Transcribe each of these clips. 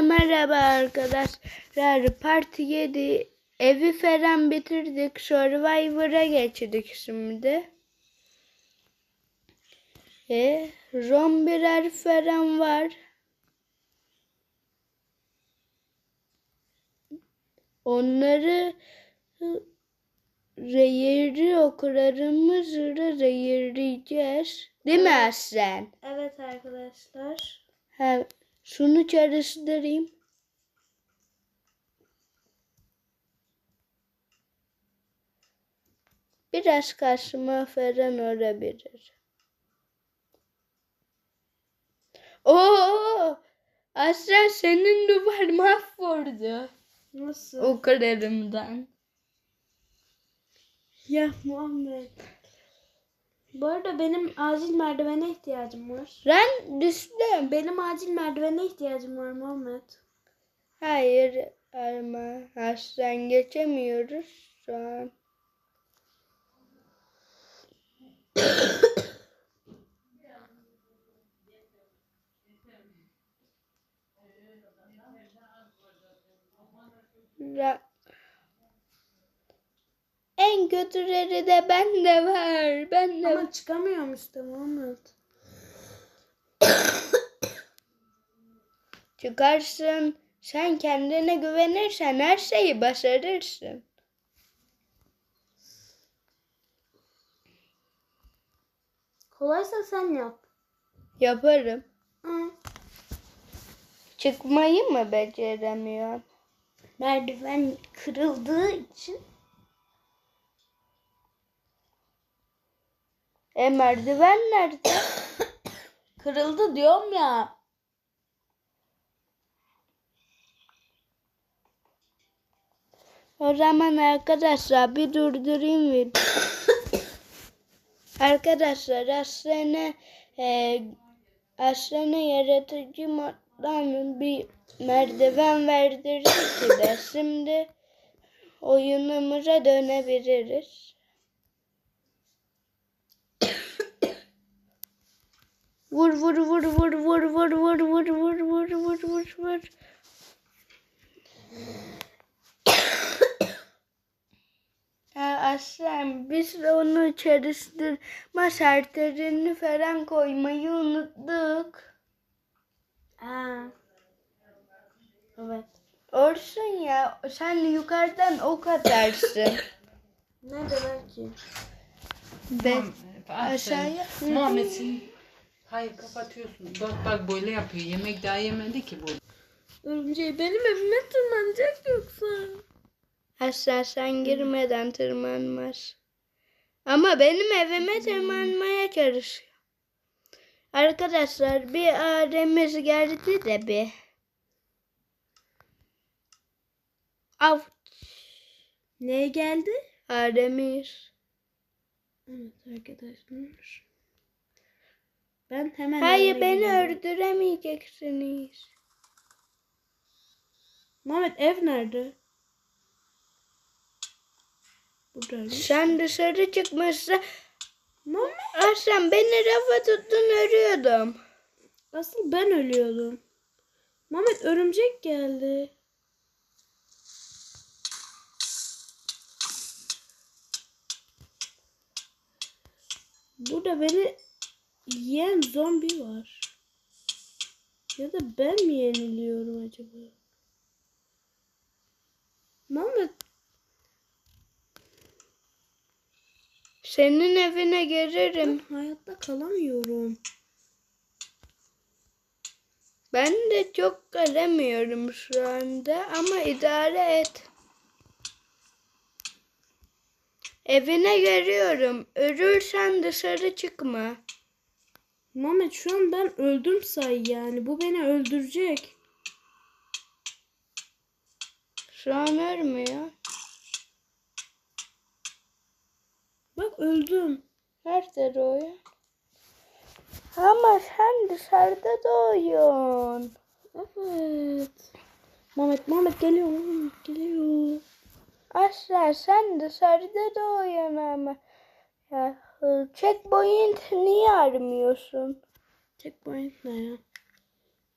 Merhaba arkadaşlar. Part 7 evi falan bitirdik. Survivor'a geçtik şimdi. E, zombiler falan var. Onları zehirli oklarımızla zehirleyeceğiz. Değil mi Aslen? Evet arkadaşlar. Şunun içerisinde arayayım. Biraz karşıma Feren örebilir. Oo! Asra senin duvar mahvoldu. Nasıl? O kadarımdan. Ya Muhammed. Bu arada benim acil merdivene ihtiyacım var. Ben düştüm. Benim acil merdivene ihtiyacım var Muhammed. Hayır ama aslan geçemiyoruz şu an. Ya. En kötüleri de bende var. Ben de Ama çıkamıyorum işte Muhammed. çıkarsın. Sen kendine güvenirsen her şeyi başarırsın. Kolaysa sen yap. Yaparım. Hı. Çıkmayı mı beceremiyorsun? Merdiven kırıldığı için. E merdiven nerede? Kırıldı diyorum ya. O zaman arkadaşlar bir durdurayım video. arkadaşlar aslında e, aslında yaratıcı moddan bir merdiven verdirdik size. Şimdi oyunumuza dönebiliriz. Vur vur vur vur vur vur vur vur vur vur vur vur vur. Aslan biz onu çalıştırma şartlarını falan koymayı unuttuk. Aa. Evet. Olsun ya sen yukarıdan ok atarsın. Nerede belki? ben aşağıya. Muhammed'sin. Hayır kapatıyorsun. Bak bak böyle yapıyor. Yemek daha yemedi ki bu. Örümceği benim evime tırmanacak yoksa. Asla sen girmeden tırmanmaz. Ama benim evime tırmanmaya çalışıyor. Arkadaşlar bir ailemiz geldi de bir. Av Neye geldi? ailemiz. Evet arkadaşlar. Ben hemen Hayır beni gidiyorum. öldüremeyeceksiniz. Muhammed ev nerede? Buradaymış. Sen dışarı çıkmışsa Muhammed Aslan beni rafa tuttun ölüyordum. asıl ben ölüyordum. Muhammed örümcek geldi. Burada beni yiyen zombi var. Ya da ben mi yeniliyorum acaba? Muhammed Senin evine ben gelirim. hayatta kalamıyorum. Ben de çok kalemiyorum şu anda ama idare et. Evine geliyorum. Ölürsen dışarı çıkma. Muhammed şu an ben öldüm say yani. Bu beni öldürecek. Şu an ölmüyor. Bak öldüm. Nerede doğuyor? Ama sen dışarıda doğuyorsun. Evet. Muhammed Muhammed geliyor. Muhammed geliyor. Asla sen dışarıda doğuyorsun ama. Ya, checkpoint niye armıyorsun? Checkpoint ne ya?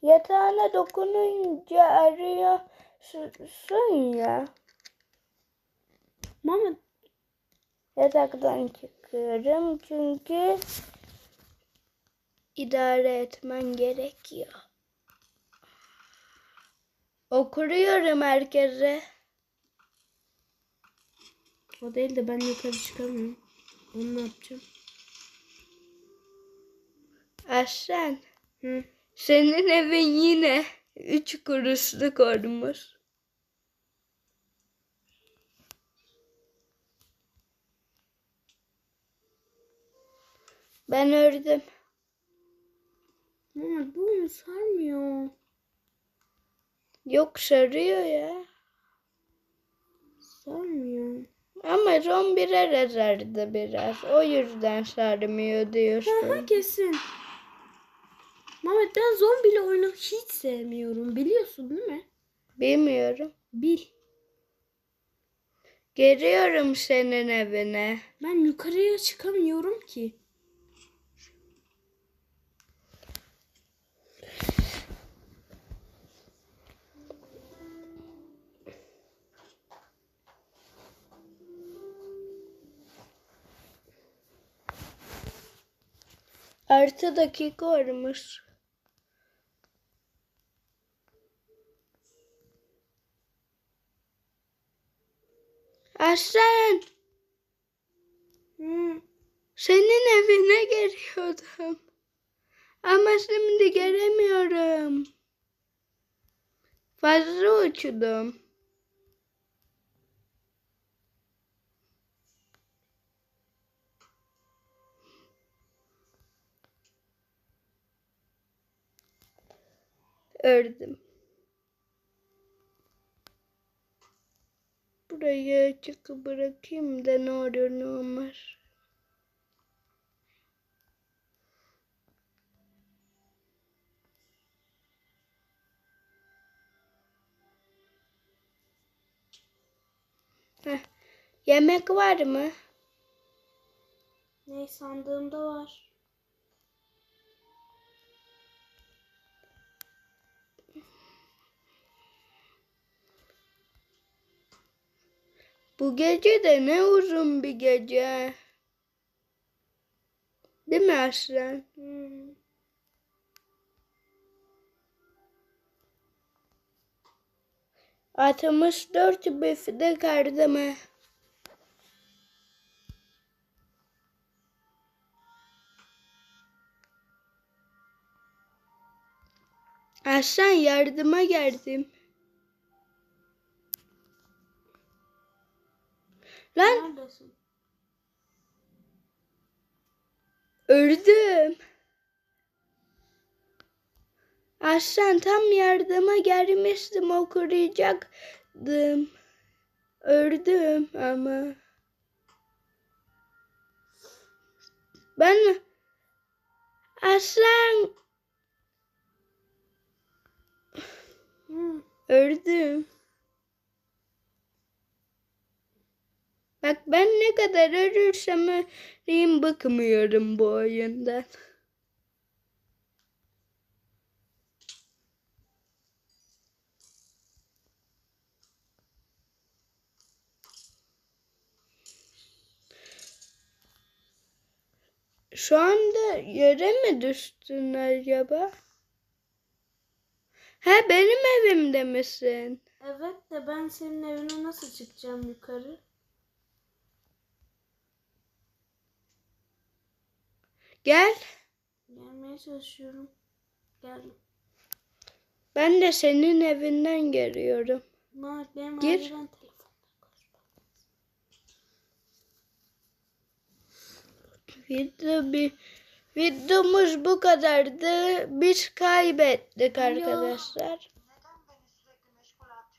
Yatağına dokununca arıyorsun ya. Mehmet Yataktan çıkıyorum çünkü idare etmen gerekiyor. Okuruyorum herkese. o değil de ben yukarı çıkamıyorum. Onu ne yapacağım? Aslan, Hı. senin evin yine üç kuruşluk olmuş. Ben ördüm. Mehmet bu oyun sarmıyor. Yok sarıyor ya. Sarmıyor. Ama son birer ezerdi biraz. O yüzden sarmıyor diyorsun. kesin. Mehmet ben zombili oyunu hiç sevmiyorum. Biliyorsun değil mi? Bilmiyorum. Bil. Geliyorum senin evine. Ben yukarıya çıkamıyorum ki. Artı dakika olmuş. Aslan, Hı. senin evine geliyordum. Ama şimdi gelemiyorum. Fazla uçudum. Ördüm. Burayı açık bırakayım da ne olur ne olmaz. Heh. Yemek var mı? Ne sandığımda var. Bu gece de ne uzun bir gece. Değil mi Aslan? Hı. Altmış dört büfte kardımı. Aslan yardıma geldim. Lan Neredesin? öldüm. Aslan tam yardıma gelmiştim okuyacaktım. Öldüm ama. Ben Aslan öldüm. Bak ben ne kadar ölürsem öleyim bıkmıyorum bu oyundan. Şu anda yere mi düştün acaba? He benim evimde misin? Evet de ben senin evine nasıl çıkacağım yukarı? Gel. Gelmeye çalışıyorum. Geldim. Ben de senin evinden geliyorum. Mehmet benim Gir. telefonla. Video bir videomuz bu kadardı. Biz kaybettik Alo. arkadaşlar.